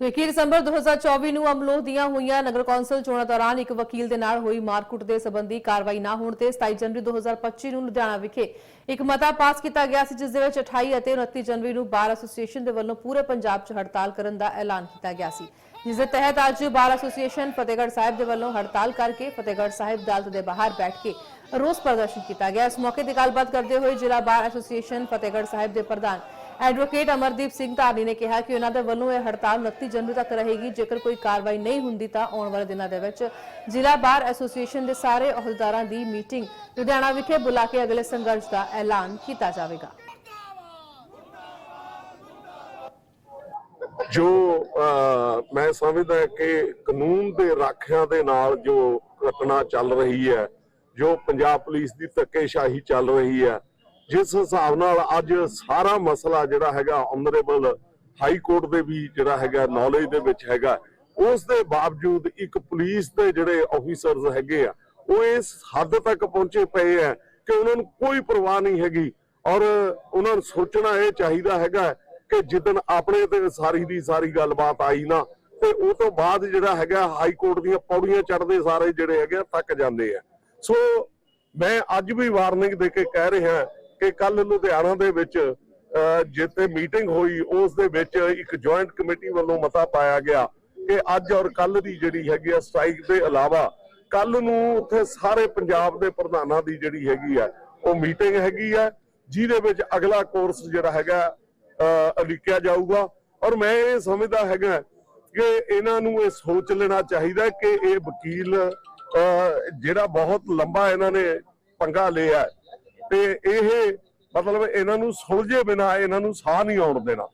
ਸੋ 21 ਦਸੰਬਰ 2024 ਨੂੰ ਅਮਲੋਹ ਦੀਆਂ ਹੋਈਆਂ ਨਗਰ ਕੌਂਸਲ ਚੋਣਾਂ ਦੌਰਾਨ ਇੱਕ ਵਕੀਲ ਦੇ ਨਾਲ ਹੋਈ ਮਾਰਕੁੱਟ ਦੇ ਸੰਬੰਧੀ ਕਾਰਵਾਈ ਨਾ ਹੋਣ ਤੇ 27 ਜਨਵਰੀ 2025 ਨੂੰ ਲੁਧਿਆਣਾ ਵਿਖੇ ਇੱਕ ਮਤਾ ਪਾਸ ਕੀਤਾ ਗਿਆ ਸੀ, ਜਿਸ ਦੇ ਵਿੱਚ 28 ਅਤੇ 29 ਜਨਵਰੀ ਨੂੰ ਬਾਰ ਐਸੋਸੀਏਸ਼ਨ ਦੇ ਵੱਲੋਂ ਪੂਰੇ ਪੰਜਾਬ 'ਚ ਹੜਤਾਲ ਕਰਨ ਦਾ ਐਲਾਨ ਕੀਤਾ ਗਿਆ ਸੀ। ਜਿਸ ਦੇ ਤਹਿਤ ਅੱਜ ਬਾਰ ਐਸੋਸੀਏਸ਼ਨ ਫਤਿਹਗੜ੍ਹ ਸਾਹਿਬ ਦੇ ਵੱਲੋਂ ਹੜਤਾਲ ਕਰਕੇ ਫਤਿਹਗੜ੍ਹ ਸਾਹਿਬ ਅਦਾਲਤ ਦੇ ਬਾਹਰ ਬੈਠ ਕੇ ਰੋਸ ਪ੍ਰਦਰਸ਼ਨ ਕੀਤਾ ਗਿਆ। ਇਸ ਮੌਕੇ ਤੇ ਗੱਲਬਾਤ ਕਰਦੇ ਹੋਏ ਜ਼ਿਲ੍ਹਾ ਬਾਰ ਐਸੋਸੀਏਸ਼ਨ ਫਤਿਹਗੜ੍ਹ ਸਾਹਿਬ ਦੇ ਪ੍ਰਧਾਨ ਐਡਵੋਕੇਟ ਅਮਰਦੀਪ ਸਿੰਘ ਧਾਰਨੀ ਨੇ ਕਿਹਾ ਕਿ ਉਹਨਾਂ ਦੇ ਵੱਲੋਂ ਇਹ ਹੜਤਾਲ 29 ਜਨਵਰੀ ਤੱਕ ਰਹੇਗੀ। ਜੇਕਰ ਕੋਈ ਕਾਰਵਾਈ ਨਹੀਂ ਹੁੰਦੀ ਤਾਂ ਆਉਣ ਵਾਲੇ ਦਿਨਾਂ ਦੇ ਵਿੱਚ ਜ਼ਿਲ੍ਹਾ ਬਾਰ ਐਸੋਸੀਏਸ਼ਨ ਦੇ ਸਾਰੇ ਅਹੁਦੇਦਾਰਾਂ ਦੀ ਮੀਟਿੰਗ ਲੁਧਿਆਣਾ ਵਿਖੇ ਬੁਲਾ ਕੇ ਅਗਲੇ ਸੰਘਰਸ਼ ਦਾ ਐਲਾਨ ਕੀਤਾ ਜਾਵੇਗਾ। ਜੋ ਮੈਂ ਸਮਝਦਾ ਕਿ ਕਾਨੂੰਨ ਦੇ ਰਾਖਿਆਂ ਦੇ ਨਾਲ ਜੋ ਘਟਨਾ ਚੱਲ ਰਹੀ ਹੈ, ਜੋ ਪੰਜਾਬ ਪੁਲਿਸ ਦੀ ਧੱਕੇਸ਼ਾਹੀ ਚੱਲ ਰਹੀ ਹੈ ਜਿਸ ਹਿਸਾਬ ਨਾਲ ਅੱਜ ਸਾਰਾ ਮਸਲਾ ਜਿਹੜਾ ਹੈਗਾ ਆਨਰੇਬਲ ਹਾਈ ਕੋਰਟ ਦੇ ਵੀ ਜਿਹੜਾ ਹੈਗਾ ਨੌਲੇਜ ਦੇ ਵਿੱਚ ਹੈਗਾ ਉਸ ਦੇ ਬਾਵਜੂਦ ਇੱਕ ਪੁਲਿਸ ਦੇ ਜਿਹੜੇ ਆਫੀਸਰਸ ਹੈਗੇ ਆ ਉਹ ਇਸ ਹੱਦ ਤੱਕ ਪਹੁੰਚੇ ਪਏ ਆ ਕਿ ਉਹਨਾਂ ਨੂੰ ਕੋਈ ਪਰਵਾਹ ਨਹੀਂ ਹੈਗੀ ਔਰ ਉਹਨਾਂ ਨੂੰ ਸੋਚਣਾ ਇਹ ਚਾਹੀਦਾ ਹੈਗਾ ਕਿ ਜਿੱਦਨ ਆਪਣੇ ਤੇ ਸਾਰੀ ਦੀ ਸਾਰੀ ਗੱਲਬਾਤ ਆਈ ਨਾ ਤੇ ਉਹ ਤੋਂ ਬਾਅਦ ਜਿਹੜਾ ਹੈਗਾ ਹਾਈ ਕੋਰਟ ਦੀਆਂ ਪੌੜੀਆਂ ਚੜਦੇ ਸਾਰੇ ਜਿਹੜੇ ਹੈਗੇ ਆ, ਥੱਕ ਜਾਂਦੇ ਆ। ਸੋ ਮੈਂ ਅੱਜ ਵੀ ਵਾਰਨਿੰਗ ਦੇ ਕੇ ਕਹਿ ਰਿਹਾ ਕਿ ਕੱਲ ਲੁਧਿਆਣਾ ਦੇ ਵਿੱਚ ਅਹ, ਜਿੱਥੇ ਮੀਟਿੰਗ ਹੋਈ ਉਸ ਦੇ ਵਿੱਚ ਇੱਕ ਜੁਆਇੰਟ ਕਮੇਟੀ ਵੱਲੋਂ ਮਤਾ ਪਾਇਆ ਗਿਆ ਕਿ ਅੱਜ ਔਰ ਕੱਲ ਦੀ ਜਿਹੜੀ ਹੈਗੀ ਆ ਸਟ੍ਰਾਈਕ ਦੇ ਇਲਾਵਾ ਕੱਲ ਨੂੰ ਉੱਥੇ ਸਾਰੇ ਪੰਜਾਬ ਦੇ ਪ੍ਰਧਾਨਾਂ ਦੀ ਜਿਹੜੀ ਹੈਗੀ ਆ ਉਹ ਮੀਟਿੰਗ ਹੈਗੀ ਆ ਜਿਹਦੇ ਵਿੱਚ ਅਗਲਾ ਕੋਰਸ ਜਿਹੜਾ ਹੈਗਾ ਅਹ, ਉਲੀਕਿਆ ਜਾਊਗਾ। ਔਰ ਮੈਂ ਇਹ ਸਮਝਦਾ ਹੈਗਾ ਕਿ ਇਹਨਾਂ ਨੂੰ ਇਹ ਸੋਚ ਲੈਣਾ ਚਾਹੀਦਾ ਕਿ ਇਹ ਵਕੀਲ ਅਹ, ਜਿਹੜਾ ਬਹੁਤ ਲੰਬਾ ਇਹਨਾਂ ਨੇ ਪੰਗਾ ਲਿਆ ਤੇ ਇਹ ਮਤਲਬ ਇਹਨਾਂ ਨੂੰ ਸੁਲਝੇ ਬਿਨਾ ਇਹਨਾਂ ਨੂੰ ਸਾਹ ਨਹੀਂ ਆਉਣ ਦੇਣਾ।